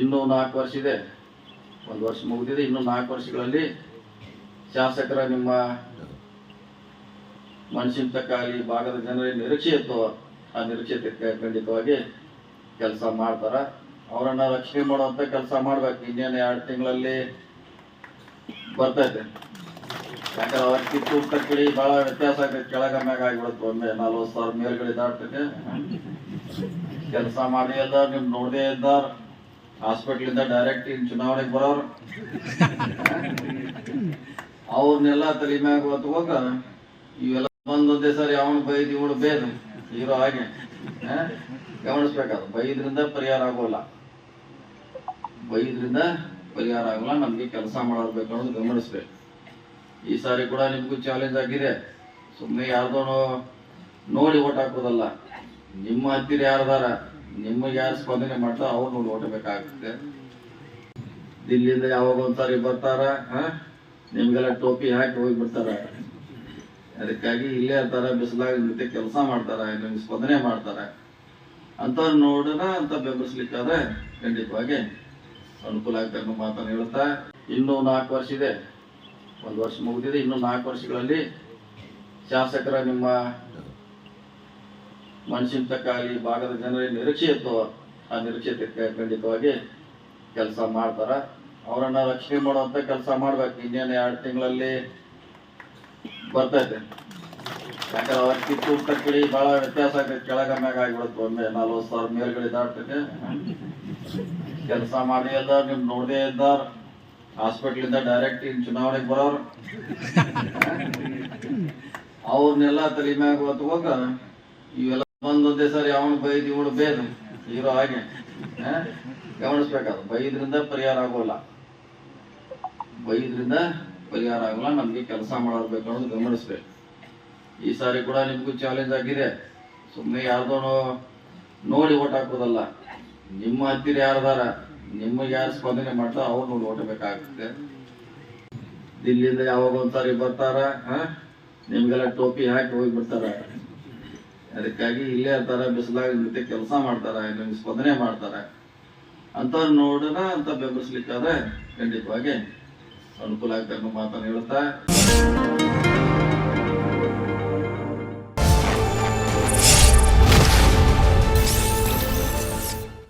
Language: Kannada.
ಇನ್ನೂ ನಾಲ್ಕು ವರ್ಷ ಇದೆ. ಒಂದು ವರ್ಷ ಮುಗಿದಿದೆ. ಇನ್ನೂ ನಾಲ್ಕು ವರ್ಷಗಳಲ್ಲಿ ಶಾಸಕರ ನಿಮ್ಮ ಮನುಷ್ಯನ ತಕ್ಕ ಭಾಗದ ಜನರ ನಿರೀಕ್ಷೆ ಇತ್ತು ಆ ನಿರೀಕ್ಷೆ ಖಂಡಿತವಾಗಿ ಕೆಲಸ ಮಾಡ್ತಾರ. ಅವರನ್ನ ರಕ್ಷಣೆ ಮಾಡುವಂತ ಕೆಲಸ ಮಾಡ್ಬೇಕು. ಇನ್ನೇನು ಎರಡು ತಿಂಗಳಲ್ಲಿ ಬರ್ತೈತೆ ಯಾಕಂದ್ರೆ ಅವ್ರ ಕಿತ್ತು ತಕ್ಕಡಿ ಬಹಳ ವ್ಯತ್ಯಾಸ ಆಗ್ತೈತೆ. ಕೆಳಗ ಮ್ಯಾಗ ಆಗಿಬಿಡುತ್ತೆ ಒಮ್ಮೆ. ನಲ್ವತ್ತು ಸಾವಿರ ಮೇಲ್ಗಡೆ ದಾಟ್ತೈತೆ ಕೆಲಸ ಮಾಡಿ ಅದ ನಿಮ್ ನೋಡದೇ ಇದ್ದಾರ. ಹಾಸ್ಪಿಟ್ಲಿಂದ ಡೈರೆಕ್ಟ್ ಇನ್ ಚುನಾವಣೆಗೆ ಬರೋರು. ಅವ್ರನ್ನೆಲ್ಲ ತಲೆ ಮ್ಯಾಗ ಹೊತ್ಕೋಕ ಇವೆಲ್ಲ ಬಂದೊಂದೇ ಸರಿ, ಅವನು ಬೈದಿ ಇವಳು ಬೇದು. ಇರೋ ಹಾಗೆ? ಗಮನಿಸ್ಬೇಕಾದ್ರು, ಬೈದ್ರಿಂದ ಪರಿಹಾರ ಆಗೋಲ್ಲ. ಬೈದ್ರಿಂದ ಪರಿಹಾರ ಆಗೋಲ್ಲ, ನಮ್ಗೆ ಕೆಲಸ ಮಾಡಬೇಕು ಅನ್ನೋದು ಗಮನಿಸ್ಬೇಕು. ಈ ಸಾರಿ ಕೂಡ ನಿಮ್ಗೂ ಚಾಲೆಂಜ್ ಆಗಿದೆ. ಸುಮ್ಮನೆ ಯಾರ್ದೋ ನೋಡಿ ಓಟ್ ಹಾಕೋದಲ್ಲ. ನಿಮ್ಮ ಹತ್ತಿರ ಯಾರದಾರ? ನಿಮಗೆ ಯಾರು ಸ್ಪಂದನೆ ಮಾಡ್ತಾರ ಅವ್ರು ನೋಡಿ ಓಟಬೇಕಾಗ್ತದೆ ದಿಲ್ಲಿಂದ ಯಾವಾಗ ಒಂದ್ಸಾರಿ ಬರ್ತಾರ? ನಿಮ್ಗೆಲ್ಲ ಟೋಪಿ ಹಾಕಿ ಹೋಗಿ ಹೋಗ್ಬಿಡ್ತಾರ? ಅದಕ್ಕಾಗಿ ಇಲ್ಲೇ ಇರ್ತಾರ ಬಿಸಿಲಾಗ ಜೊತೆ ಕೆಲಸ ಮಾಡ್ತಾರ, ನಿಮ್ಗೆ ಸ್ಪಂದನೆ ಮಾಡ್ತಾರ? ಅಂತ ನೋಡೋಣ ಅಂತ ಬೆಂಬಲಿಸ್ಲಿಕ್ಕಾದ್ರೆ ಖಂಡಿತವಾಗಿ ಅನುಕೂಲ ಆಗ್ತದೆ ಅನ್ನೋ ಮಾತನ್ನು ಹೇಳ್ತಾ, ಇನ್ನೂ ನಾಲ್ಕು ವರ್ಷ ಇದೆ. ಒಂದು ವರ್ಷ ಮುಗಿದಿದೆ, ಇನ್ನೂ ನಾಲ್ಕು ವರ್ಷಗಳಲ್ಲಿ ಶಾಸಕರ ನಿಮ್ಮ ಮನಸ್ಸಿನ ತಕ್ಕ ಭಾಗದ ಜನರಿಗೆ ನಿರೀಕ್ಷೆ ಇತ್ತು ಆ ನಿರೀಕ್ಷೆ ಖಂಡಿತವಾಗಿ ಕೆಲಸ ಮಾಡ್ತಾರ. ಅವರನ್ನ ರಕ್ಷಣೆ ಮಾಡುವಂತ ಕೆಲಸ ಮಾಡ್ಬೇಕು. ಇನ್ನೇನು ಎರಡು ತಿಂಗಳಲ್ಲಿ ಬರ್ತೈತೆ. ಯಾಕಂದ್ರೆ ಅವ್ರ ಕಿತ್ತು ತಕ್ಕಡಿ ಬಹಳ ವ್ಯತ್ಯಾಸ ಆಗ್ತೈತೆ. ಕೆಳಗ ಮ್ಯಾಗ ಆಗಿಬಿಡುತ್ತೆ ಒಮ್ಮೆ ನಲ್ವತ್ತು ಸಾವಿರ ಮೇಲ್ಗಡೆ ದಾಟ್ತೈತೆ ಕೆಲಸ ಮಾಡಿ ಅದ ನಿಮ್ ನೋಡದೇ ಇದ್ದಾರ. ಹಾಸ್ಪಿಟ್ಲಿಂದ ಡೈರೆಕ್ಟ್ ಇನ್ ಚುನಾವಣೆಗೆ ಬರೋರು. ಅವ್ರನ್ನೆಲ್ಲ ತಲೆ ಮ್ಯಾಗ ಹೊತ್ಕೋಕ ಇವೆಲ್ಲ ಬಂದೊಂದೇ ಸರಿ ಅವನು ಬೈದು ಇವನು ಬೇದು. ಇರೋ ಹಾಗೆ. ಗಮನಿಸ್ಬೇಕಾದ. ಬೈದ್ರಿಂದ ಪರಿಹಾರ ಆಗೋಲ್ಲ. ಬೈದ್ರಿಂದ ಪರಿಹಾರ ಆಗೋಲ್ಲ. ನಮ್ಗೆ ಕೆಲಸ ಮಾಡಬೇಕು ಅನ್ನೋದು ಗಮನಿಸ್ಬೇಕು. ಈ ಸಾರಿ ಕೂಡ ನಿಮ್ಗೂ ಚಾಲೆಂಜ್ ಆಗಿದೆ. ಸುಮ್ಮನೆ ಯಾರ್ದೋ ನೋಡಿ ಓಟ್ ಹಾಕೋದಲ್ಲ. ನಿಮ್ಮ ಹತ್ತಿರ ಯಾರದಾರ, ನಿಮಗೆ ಯಾರು ಸ್ಪಂದನೆ ಮಾಡ್ತಾರ ಅವ್ರು ನೋಡಿ ಓಟ್ ದಿಲ್ಲಿಯಿಂದ ಯಾವಾಗ ಒಂದ್ಸಾರಿ ಬರ್ತಾರ, ಹ? ನಿಮ್ಗೆಲ್ಲ ಟೋಪಿ ಹಾಕಿ ಹೋಗ್ಬಿಡ್ತಾರ. ಅದಕ್ಕಾಗಿ ಇಲ್ಲೇ ಇರ್ತಾರ ಬಿಸಿಲಾಗ ಜೊತೆ ಕೆಲಸ ಮಾಡ್ತಾರ ನಿಮ್ಗೆ ಸ್ಪಂದನೆ ಮಾಡ್ತಾರ. ಅಂತವ್ರು ನೋಡೋಣ ಅಂತ ಬೆಂಬಲಿಸ್ಲಿಕ್ಕಾದ್ರೆ ಖಂಡಿತವಾಗಿ ಅನುಕೂಲ ಅನ್ನೋ ಮಾತನ್ನು ಹೇಳ್ತಾ